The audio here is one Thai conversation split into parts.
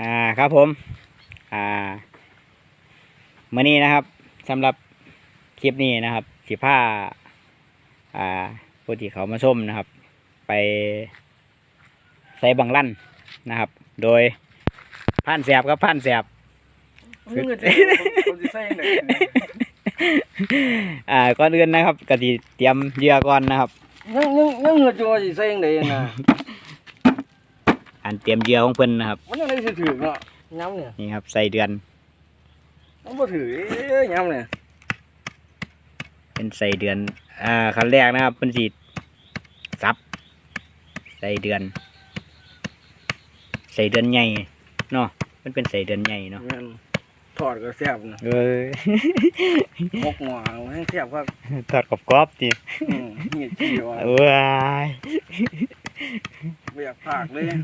อ่าครับผม อ่ามื่อนี้นะครับสำหรับคลิปนี้นะครับสิผ้าอ่าผู้ที่เขามาชมนะครับ ไปใส่บังลั่นนะครับ โดยผ่านแสบกับผ่านแสบมึงเงินจะคนสิใส่ยังไงอ่าก่อนอื่นนะครับก็สิเตรียมเหยื่อก่อนนะครับยังยังยังเงินจะว่าสิใส่ยังไงนะ อันเตรียมเหยื่อของเพิ่นนะครับ มันยังไงสิถือเนาะย้ำเนี่ยนี่ครับใส่เดือนมันบ่ถือเอ้ยย้ำเนี่ยเป็นใส่เดือน อ่าขั้นแรกนะครับเพิ่นสิซับ ใส่เดือน ใส่เดือนใหญ่เนาะมันเป็นใส่เดือนใหญ่เนาะแม่นถอดก็แซ่บนะเออมกหมอให้แซ่บครับทอดกรอบๆจีอืมนี่จีว่าเอ้ยบ่อยากพากเลยนี่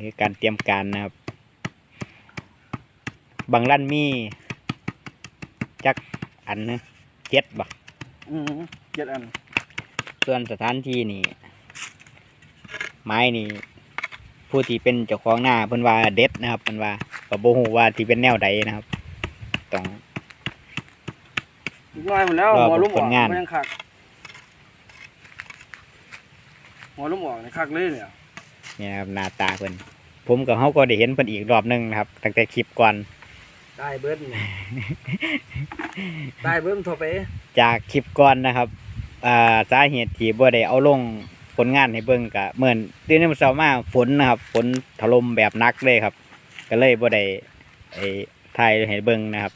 คือการเตรียมการนะครับ บางลั่นมีจักอันนะเจ็ดบักอืมเจ็ดอัน ส่วนสถานที่นี่ไม้นี่ผู้ที่เป็นเจ้าของหน้าเพิ่นว่าเด็ดนะครับเพิ่นว่าก็บ่ฮู้ว่าที่เป็นแนวใดนะครับต้องอีกหน่อยหมดแล้วรอหมอลุ่มอผอกลงานมันยังคักหมอลุ่มออกนี่คักเลยเนี่ย นี่นะครับหน้าตาเพิ่นผมกับเฮาก็ได้เห็นเพิ่นอีกรอบหนึงนะครับ ตั้งแต่คลิปก่อนได้เบิดนี่ได้เบิดมันโทรไปจากคลิปก่อนนะครับอ่าสาเหตุที่บ่ได้เอาลงผลงานให้เบิ่งก็เหมือนตื่นนำเช้ามาฝนนะครับ ฝนถล่มแบบหนักเลยครับ ก็เลยบ่ได้ไอ้ถ่ายให้เบิ่งนะครับ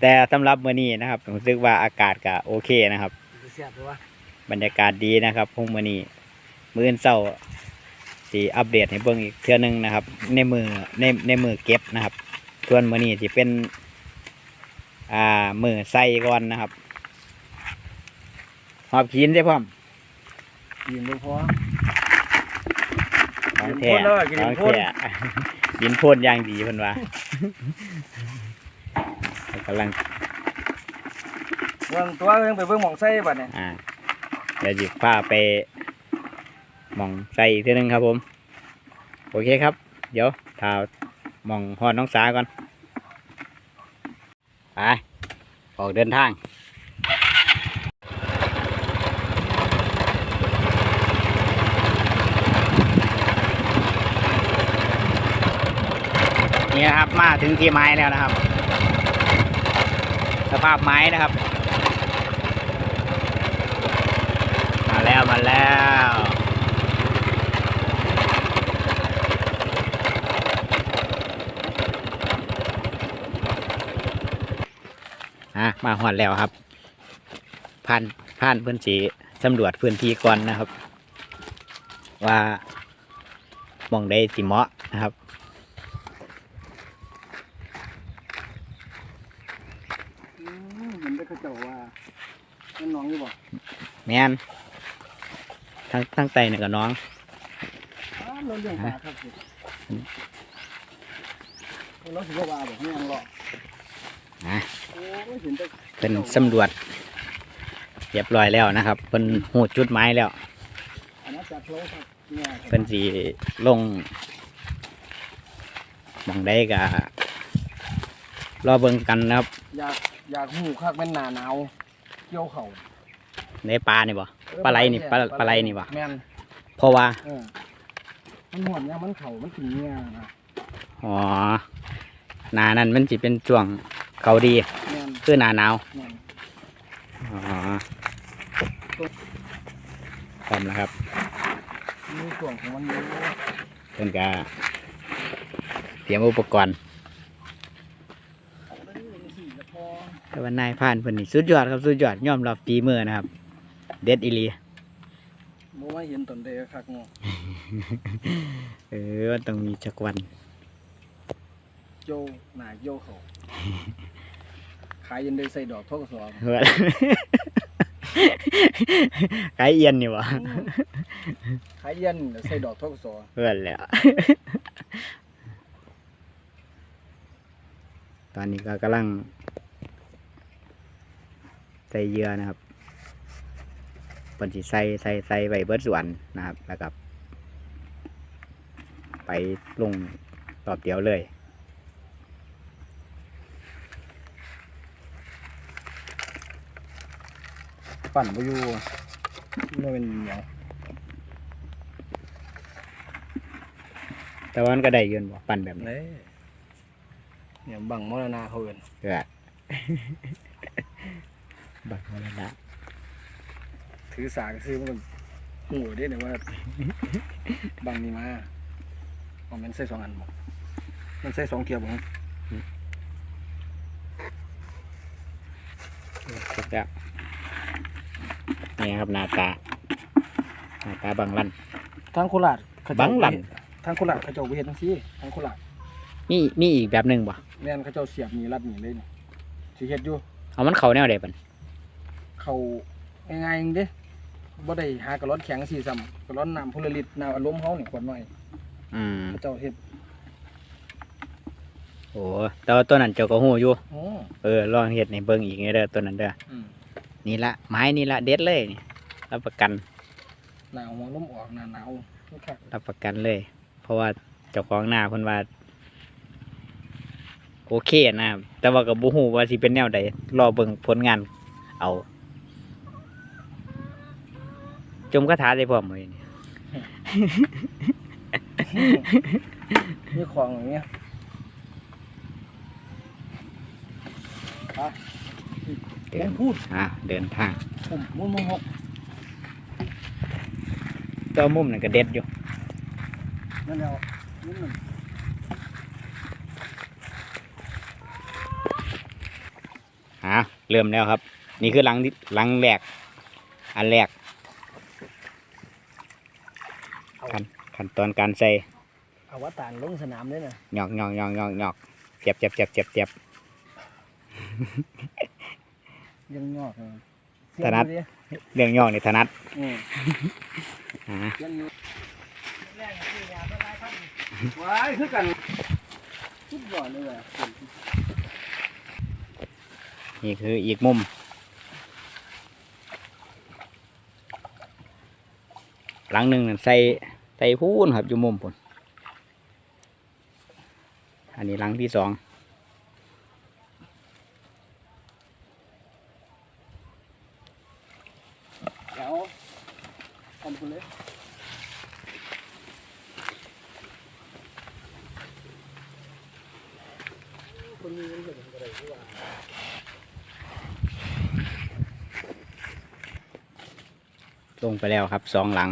แต่สำหรับมื้อนี้นะครับผมรู้สึกว่าอากาศก็โอเคนะครับแซ่บเลยวะบรรยากาศดีนะครับพรุ่งมื้อนี้มื้ออื่นเช้า สิอัปเดตให้เบิ่งอีกเทื่อหนึงนะครับ ในมือในในมือเก็บนะครับส่วนมื้อนี้สิเป็น อ่ามือใส่ก่อนนะครับหอบขีนได้พร้อมกินบ่พอของกินแท้พ่นแล้วกินของพ่นแท้ยินพ่นอย่างดีเพิ่นว่ากำลังเบิ่งตัวเบิ่งไปเบิ่งหม่องใส่บัดเนี่ยอ่าเดี๋ยวจิพาไปห มองใส่อีกทีหนึงครับผม โอเคครับ เดี๋ยวถ้าหมองหอดน้องสาก่อน ไป ออกเดินทางนี่นะครับมาถึงที่ไม้แล้วนะครับ สภาพไม้นะครับ มาแล้วมาแล้วอะ มาหอดแล้วครับผ่านผ่านพื้นสีสำรวจพื้นที่ก่อนนะครับ ว่าหมองได้สิเหมาะนะครับอืมเห็นได้เขาเจ้าว่ามันน้องอยู่บ่แมนทั้งทั้งไตเนี่ยกับน้องอ้าวเราเลี้ยงปลาครับสิเราสิบ่ว่าบ่ยังหรอกนะโอ้ย เห็นแต่เป็นสำรวจเรียบร้อยแล้วนะครับเป็นหูจุดไม้แล้วอันนั้นจัดโลครับเนี่ยเป็นสีลงหมองได้กะรอเบิ่งกันนะครับ อยากอยากหูคักแม่นหนาหนาวเกี่ยวเข่าในปลานี่บ่ปลาไหลนี่ปลาปลาไหลนี่วะแม่นเพราะว่าเออมันหวนเนี่ยมันเข่ามันถึงเนี่ยนะอ๋อหนานั้นมันจะเป็นช่วง เขาดีแม่นคือหนาหนาวแม่นอ๋อพร้อมแล้วครับมีส่วนของมันอยู่เพิ่นก็เตรียมอุปกรณ์เอาเลยสี่ก็พอแต่ว่านายผ่านเพิ่นนี่สุดยอดครับสุดยอดยอมรับฝีมือนะครับ เด็ดอีหลี บ่ว่าเห็นตอนเด็กคักเนาะเออมันต้องมีจักวัน โยหนาโยเขาขายยันได้ใส่ดอกทกศเฮ้ยไก่เอียนนี่วะขายยันใส่ดอกทกศเพื่อนแหล้วตอนนี้ก็กำลังใส่เหยื่อนะครับเป็นสิใส่ใส่ใส่ใบเบิดส่วนนะครับ แล้วกับไปลงตอบเดียวเลย ปั่นไปอยู่ไม่เป็นเหนียวแต่ว่ามันก็ได้อยืนบ่ปั่นแบบนี้เน่เนี่ยบังมรณาเขาเอินเออ บักมันละถือสากซื้อมันหูได้เนี่ยว่า บังนี่มาอ๋อมันใส่สองอันบ่มันใส่สองเทียบบ่ครบแล้ว นี่ครับหน้าตาหน้าตาบังลันทางโคราชเขาบัเจ้างหลังทางโคราชเขาเจ้าบ่เฮ็ดจังซี่ทางโคราชมีมีอีกแบบหนึ่งบ่แม่นเขาเจ้าเสียบนี่รัดนี่เลยนี่สิเฮ็ดอยู่เอามันเข้าแนวใดบันเขาง่ายๆเด้บ่ได้หากระร้อนแข็งสิซ้ำกระร้อนน้ำพลลิตรน้ำอารมณ์เฮานี่ขวดน้อยอืมเขาเจ้าเฮ็ดโอ้แต่ว่าตัวนั้นเจ้าก็หูอยู่ โอ้เออลองเฮ็ดในเบิ่งอีกเด้อตัวนั้นเด้ออืม นี่ละไม้นี่ละเด็ดเลยนี่รับประกันหนาวหัวลมออกหน้าหนาวนี่ค่ะรับประกันเลย เพราะว่าเจ้าของหน้าเพิ่นว่า โอเคนะครับแต่ว่าก็บ่ฮู้ว่าสิเป็นแนวใดรอเบิ่งผลงาน เอา จมคาถาได้พร้อมเลยนี่นี่ของอย่างเงี้ยอะ เดินพูดอะเดินทางผมมุนมุนหกตัวมุมนั่นก็เด็ดอยู่นั่นแล้วนี่มันอะเริ่มแล้วครับ นี่คือหลังที่หลังแรก อันแรกขั้นขั้นตอนการใส่อวตารลงสนามเลยนะหยอกหยอกหยอกหยอกหยอกเจ็บเจ็บเจ็บเจ็บเจ็บ ยังงอกเลยถนัด เรื่องหยอกนี่ถนัดอืมอ่ายังอยู่ว้ายคือกันทุกอย่างเลยว่ะนี่คืออีกมุมหลังหนึ่งนั่นใส่ใส่พูนครับอยู่มุมพุ่นอันนี้หลังที่สอง เดี๋ยว ทำคุณเลยคนมีเงินเดือนอะไรที่ว่าลงไปแล้วครับสองหลัง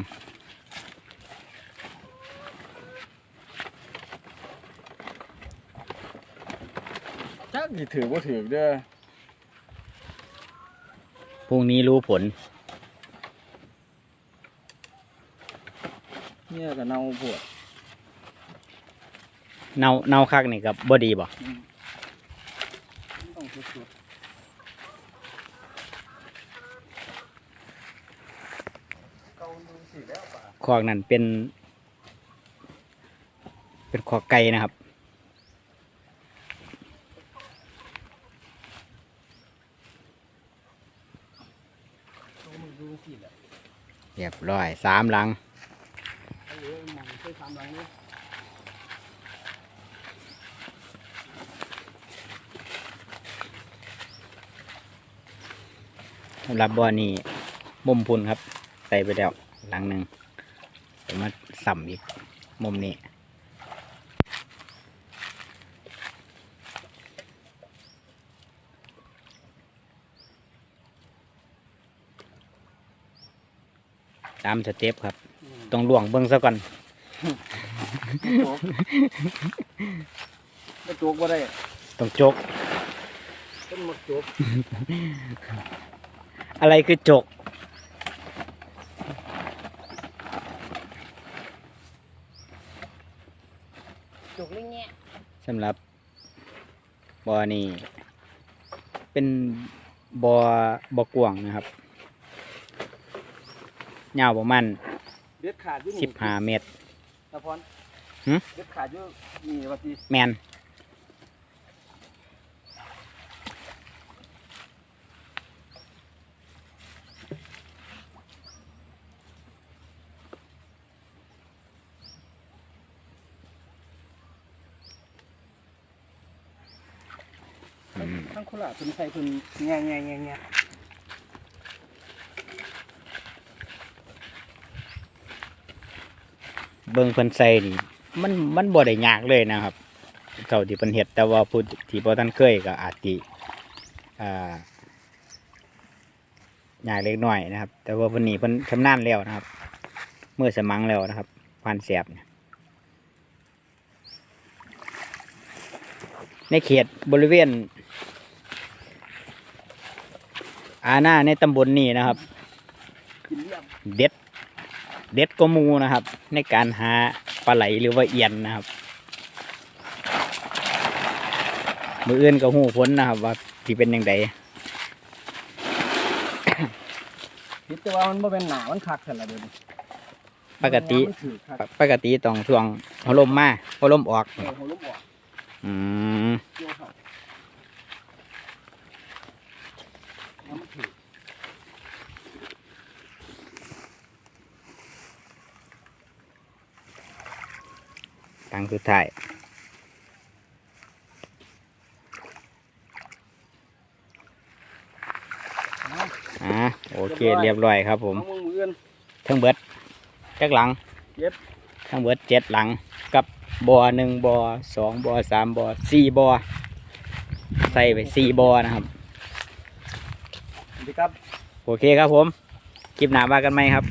จักสิถือว่าถือเด้อพรุ่งนี้รู้ผล เนี่ยก็เน่าปวดเน่าเน่าคักนี่กับบดีบ่ต้องสุดๆเกาดูสิแล้วป่ะคอกนั่นเป็น เป็นคอกไก่นะครับเกามือดูสิแหละเรียบร้อยสามหลัง ไอ้เอ้ยมองใช้ทำหลังนี้ สำหรับบ่อนี่มุมพุนครับ ใส่ไปแล้วหลังหนึ่งเดี๋ยวมาสัมอีกมุมนี้ตามสเต็ปครับ ต้องล่วงเบิ้งซะก่อนไม่โจกบ่ได้ ต้องจก ต้นมะโจก อะไรคือจกโจกเลยเงี้ยสำหรับบ่อนี่เป็นบ่อบ่อกวางนะครับยาวประมาณเด็ดขาดอยู่นี่สิบห้าเมตรตะพรหึ เด็ดขาดอยู่นี่ว่าติแมน นี่ ทั้งโคราชเพิ่นใส่เพิ่นแง่แง่แง่แง่เบิ่งเพิ่นใส่นี่มันมันบ่ได้ยากเลยนะครับเท่าที่เพิ่นเฮ็ดแต่ว่าผู้ที่บ่ทันเคยก็อาจสิอ่ายากเล็กน้อยนะครับ แต่ว่าเพิ่นนี่เพิ่นชำนาญแล้วนะครับ เมื่อสมังแล้วนะครับผ่านแสบเนี่ยในเขตบริเวณ อาณาในตำบลนี้นะครับกินเลี้ยงเด็ด เด็ดก็มูนะครับ ในการหาปลาไหลหรือว่าเอียนนะครับ มืออื่นก็หูพ้นนะครับ ว่าที่เป็นยังไงคิดแต่ว่ามันบ่เป็นหนามันคักซั่นล่ะเดี๋ยวนี้ปกติ มันถือคักปกติต้องช่วงหัวลมมาหัวลมออก เออหัวลูกออกอืมเกี่ยวเข้าแล้วมันถือ ตังสุดท้ายอ่าโอเคเรียบร้อยครับผมเอามือมืออื่นทั้งเบิดจักหลังเจ็ดทั้งเบิดเจ็ดหลังกับบ่อหนึ่งบ่อสองบ่อสามบ่อสี่บ่อใส่ไปสี่บ่อนะครับสวัสดีครับ โอเคครับผม คลิปหน้าว่ากันไหมครับ